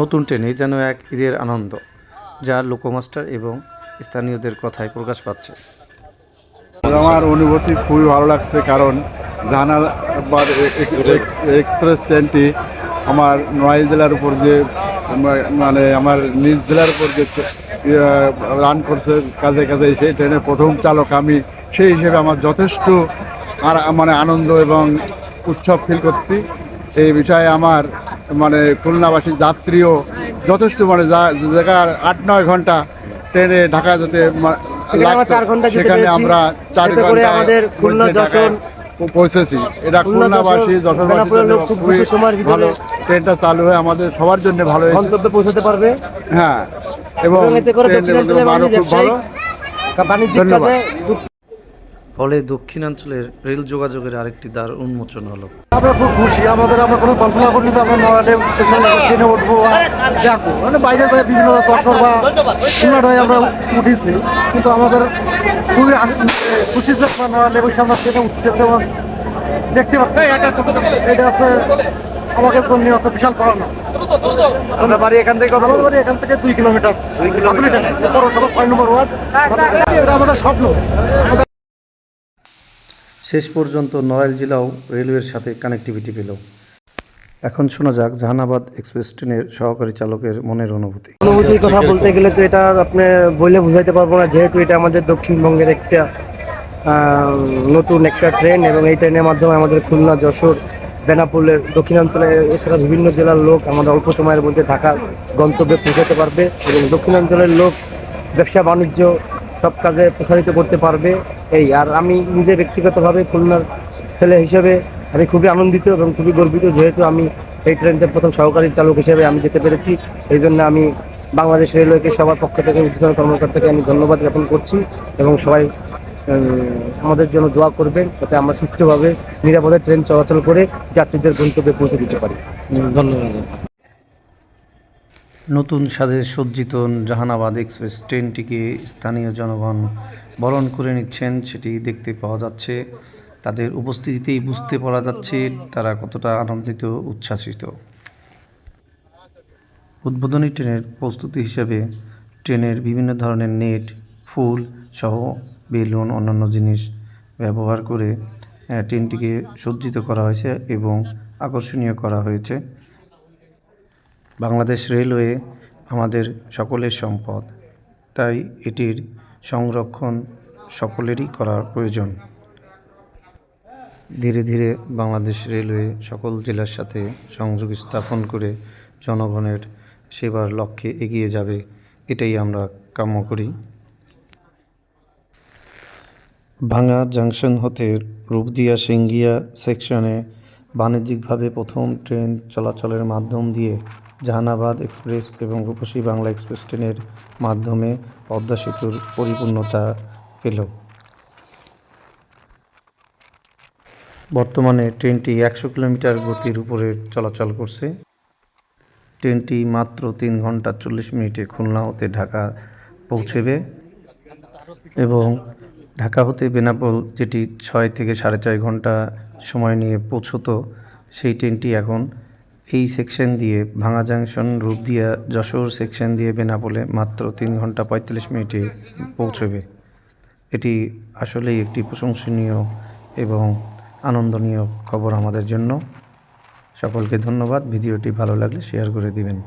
নতুন ট্রেনে যেন এক ঈদের আনন্দ, যা লোকমাস্টার এবং স্থানীয়দের কথায় প্রকাশ পাচ্ছে। আমার অনুভূতি খুবই ভালো লাগছে কারণ জাহানাবাদ এক্সপ্রেস ট্রেনটি আমার নড়াইল জেলার উপর যে মানে আমার নিজ জেলার উপর যে রান করছে কাজে কাজে। সেই ট্রেনের প্রথম চালক আমি, সেই হিসেবে আমার যথেষ্ট আর মানে আনন্দ এবং উৎসব ফিল করছি। এই বিষয়ে আমার মানে খুলনাবাসী যাত্রীও যথেষ্ট মানে জায়গার আট নয় ঘণ্টা ট্রেনে ঢাকা যেতে সেখানে আমরা চার ঘণ্টা আমাদের খুলনা যশোর পৌঁছেছি। এটা খুলনাবাসী যশোর, যশোরবাসীর বেনাপোলের জন্য লোক খুব খুবই দ্রুত সময়ের ভিতরে ভালো। ট্রেনটা চালু হয়ে আমাদের সবার জন্য ভালো গন্তব্যে পৌঁছাতে পারবে। হ্যাঁ এবং খুব ভালো। বাণিজ্যিক ফলে দক্ষিণাঞ্চলের রেল যোগাযোগের আরেকটি দ্বার উন্মোচন হলো। আমরা খুব খুশি। আমাদের আমরা কোনো কল্পনা করিনি যে আমরা স্টেশনে ট্রেনে উঠবো আর দেখব মানে বাইরে বাইরে বিভিন্ন যশোর বা খুলনাটায় আমরা উঠেছি। কিন্তু আমাদের খুবই খুশি যে আমরা নয়ালে বসে আমরা ট্রেনে উঠতেছে এবং দেখতে পাচ্ছি। এটা আছে আমাদের জন্য একটা বিশাল পাওনা। আপনার বাড়ি এখান থেকে বাড়ি এখান থেকে দুই কিলোমিটার। দুই কিলোমিটার। পৌরসভা ছয় নম্বর ওয়ার্ড। এটা আমাদের স্বপ্ন। আমাদের শেষ পর্যন্ত নড়াইল জেলাও রেলওয়ের সাথে কানেক্টিভিটি পেল। এখন শোনা যাক জাহানাবাদ এক্সপ্রেস ট্রেনের সহকারী চালকের মনের অনুভূতি। অনুভূতির কথা বলতে গেলে তো এটা আপনি বলে বুঝাইতে পারব না, যেহেতু এটা আমাদের দক্ষিণবঙ্গের একটা নতুন একটা ট্রেন এবং এই ট্রেনের মাধ্যমে আমাদের খুলনা, যশোর, বেনাপুলের দক্ষিণাঞ্চলে, এছাড়া বিভিন্ন জেলার লোক আমাদের অল্প সময়ের মধ্যে ঢাকা গন্তব্যে পৌঁছাতে পারবে এবং দক্ষিণাঞ্চলের লোক, ব্যবসা, বাণিজ্য সব কাজে প্রসারিত করতে পারবে এই। আর আমি নিজে ব্যক্তিগতভাবে খুলনার ছেলে হিসেবে আমি খুবই আনন্দিত এবং খুবই গর্বিত যেহেতু আমি এই ট্রেনটির প্রথম সহকারী চালক হিসেবে আমি যেতে পেরেছি। এই জন্য আমি বাংলাদেশ রেলওয়েকে সবার পক্ষ থেকে উদ্বোধন কর্মকর্তাকে আমি ধন্যবাদ জ্ঞাপন করছি এবং সবাই আমাদের জন্য দোয়া করবেন যাতে আমরা সুস্থভাবে নিরাপদে ট্রেন চলাচল করে যাত্রীদের গন্তব্যে পৌঁছে দিতে পারি। ধন্যবাদ। নতুন স্বাদে সজ্জিত জাহানাবাদ এক্সপ্রেস ট্রেনটিকে স্থানীয় জনগণ বরণ করে নিচ্ছেন, সেটি দেখতে পাওয়া যাচ্ছে। তাদের উপস্থিতিতেই বুঝতে পারা যাচ্ছে তারা কতটা আনন্দিত, উচ্ছ্বাসিত। উদ্বোধনী ট্রেনের প্রস্তুতি হিসাবে ট্রেনের বিভিন্ন ধরনের নেট, ফুল সহ বেলুন, অন্যান্য জিনিস ব্যবহার করে ট্রেনটিকে সজ্জিত করা হয়েছে এবং আকর্ষণীয় করা হয়েছে। বাংলাদেশ রেলওয়ে আমাদের সকলের সম্পদ। তাই এটির সংরক্ষণ সকলেরই করা প্রয়োজন। ধীরে ধীরে বাংলাদেশ রেলওয়ে সকল জেলার সাথে সংযোগ স্থাপন করে জনগণের সেবার লক্ষ্যে এগিয়ে যাবে, এটাই আমরা কাম্য করি। ভাঙা জাংশন হতে রূপদিয়া সিঙ্গিয়া সেকশনে বাণিজ্যিকভাবে প্রথম ট্রেন চলাচলের মাধ্যম দিয়ে জাহানাবাদ এক্সপ্রেস এবং রূপসী বাংলা এক্সপ্রেস ট্রেনের মাধ্যমে পদ্মা সেতুর পরিপূর্ণতা পেল। বর্তমানে ট্রেনটি একশো কিলোমিটার গতির উপরে চলাচল করছে। ট্রেনটি মাত্র তিন ঘণ্টা চল্লিশ মিনিটে খুলনা হতে ঢাকা পৌঁছেবে এবং ঢাকা হতে বেনাপোল, যেটি ছয় থেকে সাড়ে ছয় ঘণ্টা সময় নিয়ে পৌঁছতো, সেই ট্রেনটি এখন এই সেকশন দিয়ে ভাঙা জাংশন রূপ রূপদিয়া যশোর সেকশন দিয়ে বেনাপোলে মাত্র তিন ঘণ্টা পঁয়তাল্লিশ মিনিটে পৌঁছবে। এটি আসলেই একটি প্রশংসনীয় এবং আনন্দনীয় খবর আমাদের জন্য। সকলকে ধন্যবাদ। ভিডিওটি ভালো লাগলে শেয়ার করে দিবেন।